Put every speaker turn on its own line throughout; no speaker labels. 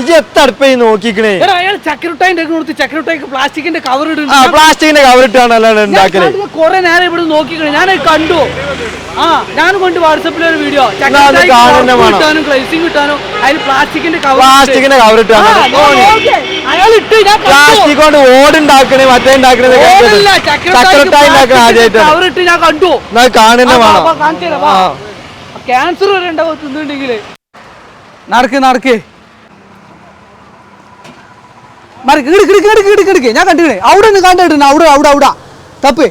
ഇജ് എത്ര അടുപ്പായി നോക്കിക്കണേ?
അയാൾ ചക്കരട്ടായിന്റെ കൊടുത്ത് ചക്കരട്ടായിക്ക് പ്ലാസ്റ്റിക്കിന്റെ കവർ ഇടുന്നു.
പ്ലാസ്റ്റിക്കിന്റെ കവർ ഇട്ടാണല്ലോ ഉണ്ടാക്കൽ.
കൊറേ നേരം ഇവിടെ നോക്കിക്കണേ. ഞാൻ കണ്ടു. ആ ഞാൻ കൊണ്ട് വാട്സപ്പിൽ ഒരു വീഡിയോ. കിട്ടാനും ക്ലൈസിംഗ് കിട്ടാനും അതിൽ പ്ലാസ്റ്റിക്കിന്റെ കവർ
പ്ലാസ്റ്റിക്കിന്റെ കവർ ഇട്ടാണ്
അയാൾ ഇട്ട് ഞാൻ കണ്ടു.
പ്ലാസ്റ്റിക് കൊണ്ട് ഓടുണ്ടാക്കണേ മറ്റേ ഉണ്ടാക്കണത്
ഓടല്ല,
ചക്രട്ടായി ഉണ്ടാക്കണ ആദ്യമായിട്ടാണ്.
കവർ ഇട്ട് ഞാൻ കണ്ടു.
കാണുന്ന വേണം.
ക്യാൻസർ വരെ ഉണ്ടാവും തിന്നുണ്ടെങ്കിൽ നടക്ക് നടക്ക്. ഞാൻ കണ്ടിക്കണേ അവിടെ നിന്ന് കണ്ടിട്ടുണ്ട് അവിടെ അവിടെ അവിടെ. തപ്പ്.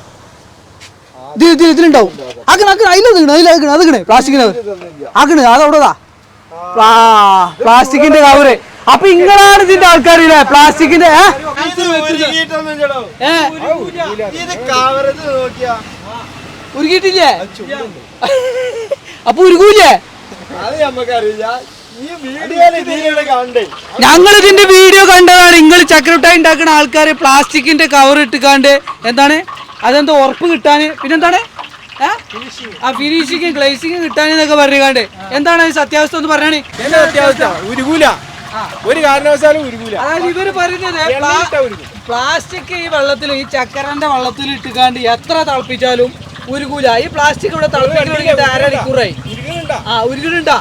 ഇതിൽ ഇതിലുണ്ടാവും. ആക്കണ ആക്കണ അതിലെടുക്കണ അതിലേക്കണ അതുക്കണേ പ്ലാസ്റ്റിക്കിന് ആക്കണേ അതവിടെതാ പ്ലാസ്റ്റിക്കിന്റെ കവറ്. അപ്പൊ ഇങ്ങളാണ് ഇതിന്റെ ആൾക്കാരില്ലേ? പ്ലാസ്റ്റിക്കിന്റെ ഉരുകിട്ടില്ലേ അപ്പൊ ഉരുകൂലേ ഞങ്ങൾ ഇതിന്റെ വീഡിയോ കണ്ടതാണ്. നിങ്ങൾ ചക്രട്ടായി ഉണ്ടാക്കുന്ന ആൾക്കാര് പ്ലാസ്റ്റിക്കിന്റെ കവർ ഇട്ടുകാണ്ട് എന്താണ്? അതെന്തോ ഉറപ്പ് കിട്ടാന്? പിന്നെന്താണ്? ആ ഫിനിഷിങ് ഗ്ലേസിങ് കിട്ടാനൊക്കെ പറഞ്ഞാണ്ട് എന്താണ് സത്യാവസ്ഥ ഒന്ന് പറഞ്ഞാണ്
ഉരുകൂല. ഒരു കാരണവശാലും ഉരുകൂല.
അതായത് ഇവർ പറയുന്നത് പ്ലാസ്റ്റിക് ഈ വെള്ളത്തിൽ ഈ ചക്കരന്റെ വെള്ളത്തിൽ ഇട്ടുകാണ്ട് എത്ര തിളപ്പിച്ചാലും ഉരുകൂല. ഈ പ്ലാസ്റ്റിക് ഇവിടെ തിളപ്പിക്കാൻ അരമണിക്കൂറായി.
ആ ഉരുകുന്നുണ്ടാ.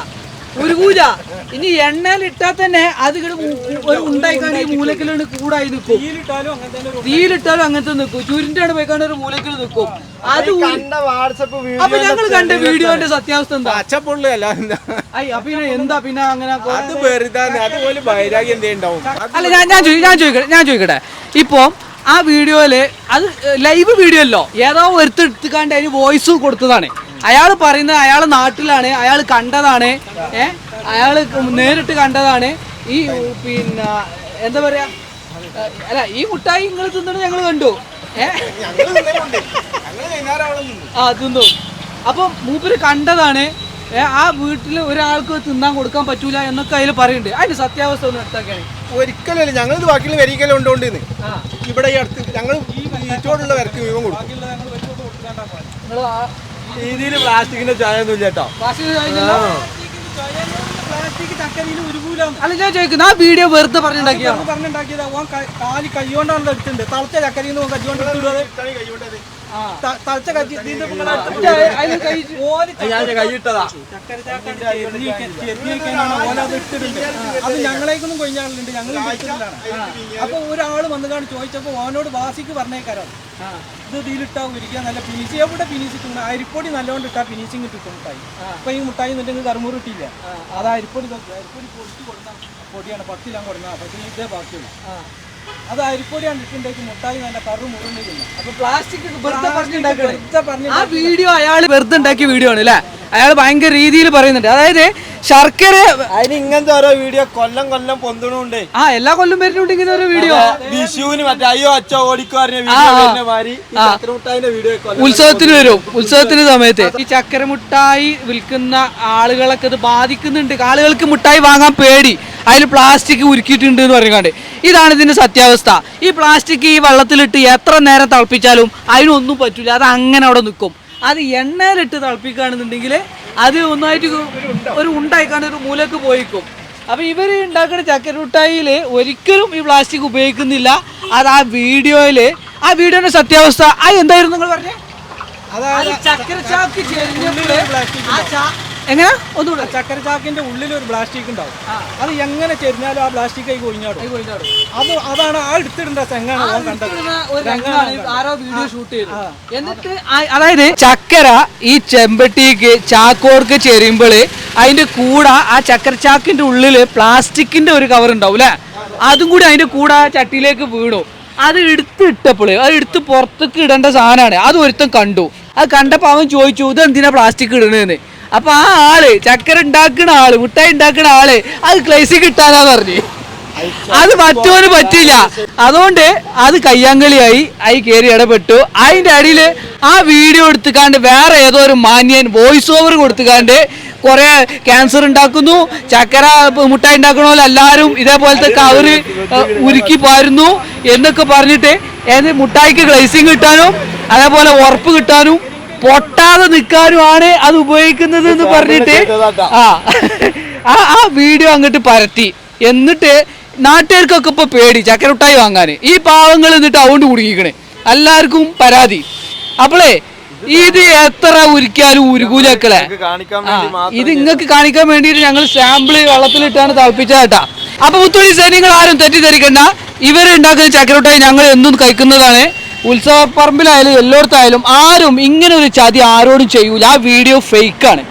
ആ കൂല. ഇനി എണ്ണയിൽ ഇട്ടാൽ തന്നെ അത് ഒരു ഉണ്ടായിക്കാണ്ട് ഈ മൂലക്കിലാണ് കൂടായി നിൽക്കും
തീയിലിട്ടാലും അങ്ങനെ തന്നെ ഒരു
തീയിലിട്ടാലും അങ്ങനത്തെ നിൽക്കും ചുരുണ്ടാണ് പോയിക്കാണ്ട് ഒരു മൂലക്കിൽ നിൽക്കും അത് അപ്പൊ ഞങ്ങൾ കണ്ട വീഡിയോന്റെ സത്യാവസ്ഥ എന്താ?
പച്ചപ്പുള്ളു അല്ല. എന്താ
അപ്പൊ പിന്നെ എന്താ പിന്നെ അങ്ങനെ അല്ല ഞാൻ ഞാൻ ഞാൻ ചോദിക്കട്ടെ ഞാൻ ചോദിക്കട്ടെ. ഇപ്പോ ആ വീഡിയോയിൽ അത് ലൈവ് വീഡിയോ അല്ലോ. ഏതോ ഒരുത്തെടുത്തുക്കാണ്ട് അതിന് വോയിസ് കൊടുത്തതാണ്. അയാൾ പറയുന്നത് അയാൾ നാട്ടിലാണ് അയാൾ കണ്ടതാണ് ഏ? അയാൾ നേരിട്ട് കണ്ടതാണ്. ഈ പിന്നെ എന്താ പറയാ അല്ല ഈ മുട്ടായി നിങ്ങൾ തിന്നണ ഞങ്ങൾ കണ്ടു ഏ? ആ തിന്നു. അപ്പം മൂപ്പര് കണ്ടതാണ് ആ വീട്ടിൽ ഒരാൾക്ക് തിന്നാൻ കൊടുക്കാൻ പറ്റൂല എന്നൊക്കെ അതിൽ പറയുന്നുണ്ട് അതിന്റെ സത്യാവസ്ഥ ഒന്ന് എടുത്താക്കാണ്
ഒരിക്കലല്ല ഞങ്ങൾ ഇത് ബാക്കിയുള്ള വരിക്കലും ഉണ്ടോണ്ടിന്ന്. ഇവിടെ ഈ അടുത്ത് ഞങ്ങൾ ഈ ഈറ്റോടുള്ള വരക്ക് വിവം കൊടുക്കും.
നിങ്ങൾ
രീതിയിൽ പ്ലാസ്റ്റിക്കിന്റെ ചായ ഒന്നും ഇല്ല കേട്ടോ?
അല്ല ഞാൻ ചോദിക്കുന്നു ആ വീഡിയോ വെറുതെ പറഞ്ഞുണ്ടാക്കിയാണോ
പറഞ്ഞുണ്ടാക്കിയതാ. ഓൻ കാലി കൈ കൊണ്ടാണല്ലോ എടുത്തിട്ടുണ്ട്. തളച്ച ചക്കരിന്ന് ഓൻ കൈകൊണ്ട് എടുത്തിടുന്നത് തളച്ച കച്ചി
കൈയിട്ടതാ.
അത് ഞങ്ങളേക്കൊന്നും കൊഴിഞ്ഞാളുണ്ട് ഞങ്ങൾ അപ്പൊ ഒരാൾ വന്നു കാണി ചോദിച്ചപ്പോ ഓനോട് വാസിക്ക് പറഞ്ഞേക്കാരോ. ഇത് ഇതിലിട്ടാ ഉരിക്കുക നല്ല ഫിനിഷ്. എവിടെ ഫിനിഷ് കിട്ടുന്നത് അരിപ്പൊടി നല്ലോണം ഇട്ടാ ഫിനിഷിംഗ് കിട്ടും മുട്ടായി. അപ്പൊ ഈ മുട്ടായി എന്നിട്ട് കറുമുറ് ഇട്ടില്ല. അത് അരിപ്പൊടി. അരിപ്പൊടി പൊടിച്ച് കൊടുത്ത പൊടിയാണ്. പത്തിലാണ് കൊടുക്കുന്നത്. അപ്പൊ ഇതേ ബാക്കിയുള്ളൂ. അത് അരിപ്പൊടിയാണ് ഇട്ടുണ്ടെങ്കിൽ മുട്ടായി നല്ല കറു മുറിഞ്ഞിരുന്നു
അപ്പൊ പ്ലാസ്റ്റിക് വെറുതെ
പറഞ്ഞ്
ആ വീഡിയോ അയാൾ വെറുതെ ഉണ്ടാക്കിയ വീഡിയോ ആണ് അല്ലേ അയാൾ ഭയങ്കര രീതിയിൽ പറയുന്നുണ്ട്. അതായത് ശർക്കര.
അതിന് ഇങ്ങനത്തെ ഓരോ വീഡിയോ കൊല്ലം കൊല്ലം പൊന്തണുണ്ട്.
ആ എല്ലാ കൊല്ലം വരുന്നുണ്ട് ഇങ്ങനെ ഒരു വീഡിയോ.
വിഷുവിന് മറ്റേ അയ്യോ അച്ഛ ഓടിക്കോ പറഞ്ഞ വീഡിയോ
ആ.
വരുന്ന ഈ
ആ.
വീഡിയോ കൊല്ലം
ഉത്സവത്തിന് വരും ഉത്സവത്തിന് സമയത്ത്. ഈ ചക്കര മുട്ടായി വിൽക്കുന്ന ആളുകളൊക്കെ ഇത് ബാധിക്കുന്നുണ്ട്. ആളുകൾക്ക് മുട്ടായി വാങ്ങാൻ പേടി. അതിൽ പ്ലാസ്റ്റിക് ഉരുക്കിയിട്ടുണ്ട് എന്ന് പറയുന്നുണ്ട് ഇതാണ് ഇതിന്റെ സത്യാവസ്ഥ. ഈ പ്ലാസ്റ്റിക് ഈ വെള്ളത്തിലിട്ട് എത്ര നേരം തിളപ്പിച്ചാലും അതിനൊന്നും പറ്റില്ല അത് അങ്ങനെ അവിടെ നിൽക്കും അത് എണ്ണയിലിട്ട് തിളപ്പിക്കുകയാണെന്നുണ്ടെങ്കിൽ അത് ഒന്നായിട്ട് ഒരു ഉണ്ടായിക്കാണ്ട് ഒരു മൂലക്ക് പോയിക്കും. അപ്പോൾ ഇവർ ഉണ്ടാക്കുന്ന ചക്കര മുട്ടായിയിൽ ഒരിക്കലും ഈ പ്ലാസ്റ്റിക് ഉപയോഗിക്കുന്നില്ല. അത് ആ വീഡിയോയിൽ ആ വീഡിയോയുടെ സത്യാവസ്ഥ. ആ എന്തായിരുന്നു നിങ്ങൾ പറഞ്ഞേ?
അതായത്
അത് ചക്കര ചാക്ക് ചെരിഞ്ഞപ്പോഴേ
ഉള്ളിലൊരു
ആ എങ്ങനെ? ഒന്നുകൂടെ.
ചക്കര ചാക്കിന്റെ ഉള്ളിൽ ഒരു പ്ലാസ്റ്റിക് ഉണ്ടാവും. അത് എങ്ങനെ ചെരിഞ്ഞാലും ആ പ്ലാസ്റ്റിക് ആയി കൊഴിഞ്ഞാടും. അത് അതാണ് ആ എടുത്തിടേണ്ട തെങ്ങാണ് ഓൻ കണ്ടത്.
ആരോ വീഡിയോ ഷൂട്ട് ചെയ്തു. എന്നിട്ട് അതായത് ചക്കര ഈ ചെമ്പട്ടിക്ക് ചാക്കോർക്ക് ചെരിയുമ്പോൾ അതിന്റെ കൂടെ ആ ചക്കര ചാക്കിന്റെ ഉള്ളിൽ പ്ലാസ്റ്റിക്കിന്റെ ഒരു കവർ ഉണ്ടാവും അല്ലെ അതും കൂടി അതിന്റെ കൂടെ ആ ചട്ടിയിലേക്ക് വീടും അത് എടുത്ത് ഇട്ടപ്പോൾ അത് എടുത്ത് പുറത്തേക്ക് ഇടേണ്ട സാധനമാണ്. അത് ഒരുത്തൻ കണ്ടു. അത് കണ്ടപ്പോൾ അവൻ ചോദിച്ചു ഇത് എന്തിനാ പ്ലാസ്റ്റിക് ഇടണേന്ന് അപ്പൊ ആ ആൾ ചക്കര ഉണ്ടാക്കുന്ന ആൾ മുട്ടായി ഉണ്ടാക്കുന്ന ആൾ അത് ക്ലേസി കിട്ടാനാ പറഞ്ഞു. അത് മറ്റോന് പറ്റില്ല അതുകൊണ്ട് അത് കയ്യാങ്കളിയായി അയി കയറി ഇടപെട്ടു. അതിന്റെ അടിയിൽ ആ വീഡിയോ എടുത്തുകാണ്ട് വേറെ ഏതോ ഒരു മാന്യൻ വോയിസ് ഓവർ കൊടുത്തുകാണ്ട് കുറെ ക്യാൻസർ ഉണ്ടാക്കുന്നു. ചക്കര മുട്ടായി ഉണ്ടാക്കണ പോലെ എല്ലാവരും ഇതേപോലത്തെ കവറ് ഉരുക്കി പാരുന്നു എന്നൊക്കെ പറഞ്ഞിട്ട് മുട്ടായിക്ക് ഗ്ലേസിങ് കിട്ടാനും അതേപോലെ ഉറപ്പ് കിട്ടാനും പൊട്ടാതെ നിൽക്കാനുമാണ് അത് ഉപയോഗിക്കുന്നത് എന്ന് പറഞ്ഞിട്ട് ആ ആ ആ വീഡിയോ അങ്ങോട്ട് പരത്തി. എന്നിട്ട് നാട്ടുകാർക്കൊക്കെ ഇപ്പൊ പേടി ചക്കരമിഠായി വാങ്ങാൻ ഈ പാവങ്ങൾ എന്നിട്ട് അതുകൊണ്ട് കുടുങ്ങിക്കണേ. എല്ലാവർക്കും പരാതി. അപ്പോളേ ഇത് എത്ര ഉരുക്കിയാലും ഉരുകൂലക്കളെ. ഇത് നിങ്ങൾക്ക് കാണിക്കാൻ വേണ്ടിയിട്ട് ഞങ്ങൾ സാമ്പിൾ വെള്ളത്തിലിട്ടാണ് തിളപ്പിച്ചതാട്ടാ അപ്പൊ മുത്തുളി സൈന്യങ്ങൾ ആരും തെറ്റിദ്ധരിക്കണ്ട. ഇവർ ഉണ്ടാക്കുന്ന ചക്കരട്ടായി ഞങ്ങൾ എന്നും കഴിക്കുന്നതാണ്. ഉത്സവപ്പറമ്പിലായാലും എല്ലായിടത്തായാലും ആരും ഇങ്ങനെ ഒരു ചതി ആരോടും ചെയ്യൂല. ആ വീഡിയോ ഫേക്കാണ്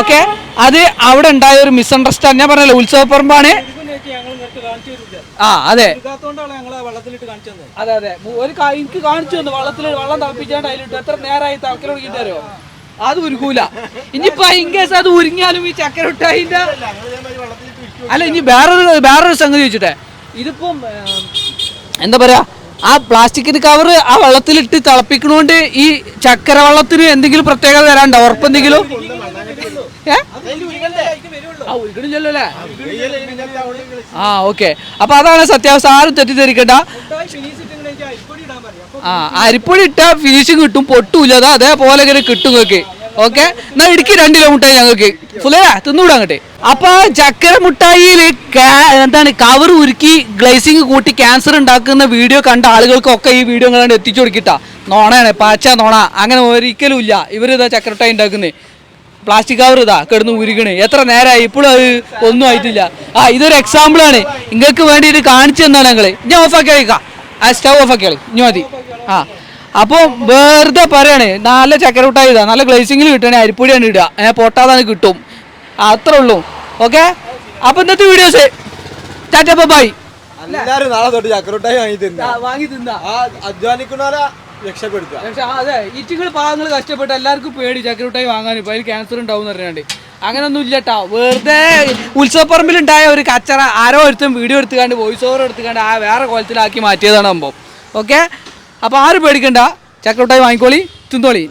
ഓക്കെ അത് അവിടെ ഉണ്ടായ ഒരു മിസ്അണ്ടർസ്റ്റാൻഡ് ഞാൻ പറഞ്ഞല്ലോ ഉത്സവപ്പറമ്പാണ്. ആ അതെ. അതെ അതെ. ഒരു എനിക്ക് കാണിച്ചു തന്നു. വെള്ളത്തിൽ വെള്ളം തിളപ്പിച്ചാണ്ട് അതിലിട്ട്. എത്ര നേരമായി തളക്കൽ തുടങ്ങിയിട്ടോ അത് ഒരുക്കൂല ഇനിയിപ്പോ ഇൻ കേസ് അത് ഉരുങ്ങിയാലും ഈ ചക്കരട്ടായിന്റെ അല്ല ഇനി വേറൊരു വേറൊരു സംഗതി വെച്ചിട്ടെ. ഇതിപ്പം എന്താ പറയാ? ആ പ്ലാസ്റ്റിക്കിന്റെ കവർ ആ വെള്ളത്തിലിട്ട് തിളപ്പിക്കണോണ്ട് ഈ ചക്കര വെള്ളത്തിന് എന്തെങ്കിലും പ്രത്യേകത തരാണ്ടോ ഉറപ്പെന്തെങ്കിലും? ആ ഓക്കെ. അപ്പൊ അതാണ് സത്യാവസ്ഥ. ആരും തെറ്റിദ്ധരിക്കണ്ട. ആ അരിപ്പൊടി ഇട്ടാ ഫിനിഷിങ് കിട്ടും. പൊട്ടൂല. അതാ അതേപോലെ ഇങ്ങനെ കിട്ടും നിങ്ങൾക്ക്. ഓക്കെ? എന്നാ ഇടുക്കി രണ്ട് കിലോമീറ്റർ ഞങ്ങൾക്ക്. തിന്നൂടാ അങ്ങോട്ട്. അപ്പൊ ചക്കര മുട്ടായിയിൽ എന്താണ് കവർ ഉരുക്കി ഗ്ലേസിങ് കൂട്ടി ക്യാൻസർ ഉണ്ടാക്കുന്ന വീഡിയോ കണ്ട ആളുകൾക്കൊക്കെ ഈ വീഡിയോ കണ്ട് എത്തിച്ചു കൊടുക്കിട്ടാ. നോണയാണ് പാച്ച നോണ. അങ്ങനെ ഒരിക്കലും ഇല്ല. ഇവരിതാ ചക്കര മുട്ടായി ഉണ്ടാക്കുന്നത് പ്ലാസ്റ്റിക് കവർ ഇതാ കിടന്ന് ഉരുകണ് എത്ര നേരമായി ഇപ്പോഴും അത് ഒന്നും ആയിട്ടില്ല. ആ ഇതൊരു എക്സാമ്പിൾ ആണ്. നിങ്ങൾക്ക് ഇത് കാണിച്ചു തന്നാണ് ഞങ്ങൾ. ഞാൻ ഓഫാക്കി കളിക്കാം ആ സ്റ്റവ് ഓഫാക്കി കളി. ഇനി മതി. ആ. അപ്പോൾ വെറുതെ പറയാണ് നല്ല ചക്കരമുട്ടായി ഇതാ നല്ല ഗ്ലേസിംഗിൽ കിട്ടണേ അരിപ്പൊടിയാണ് ഇടുക ഏ പൊട്ടാതാണ് കിട്ടും. അത്ര ഉള്ളൂ. ഓക്കെ? അപ്പൊ ഇന്നത്തെ വീഡിയോസ്. ടാറ്റ ബൈ
എല്ലാരും നാളെ തൊട്ട് ചക്രട്ടായി വാങ്ങി തിന്നാ.
വാങ്ങി തിന്നാ.
അധ്വാനിക്കുന്നവരെ രക്ഷപ്പെടുത്തുക.
പക്ഷെ അതെ ഇറ്റുകൾ പാവങ്ങൾ കഷ്ടപ്പെട്ട് എല്ലാവർക്കും പേടി ചക്കരട്ടായി വാങ്ങാൻ ഇപ്പൊ അതിൽ ക്യാൻസർ ഉണ്ടാവും എന്ന് പറഞ്ഞാണ്ട്. അങ്ങനൊന്നും ഇല്ലട്ടാ വെറുതെ ഉത്സവപ്പറമ്പിലുണ്ടായ ഒരു കച്ചറ ആരോ ഒരുത്തും വീഡിയോ എടുത്തുകൊണ്ട് വോയിസ് ഓവർ എടുത്തുകൊണ്ട് ആ വേറെ കോലത്തിലാക്കി മാറ്റിയതാണ് അമ്പം ഓക്കെ? അപ്പോൾ ആരും പേടിക്കണ്ട. ചക്കരട്ടായി വാങ്ങിക്കോളി തിന്നോളി.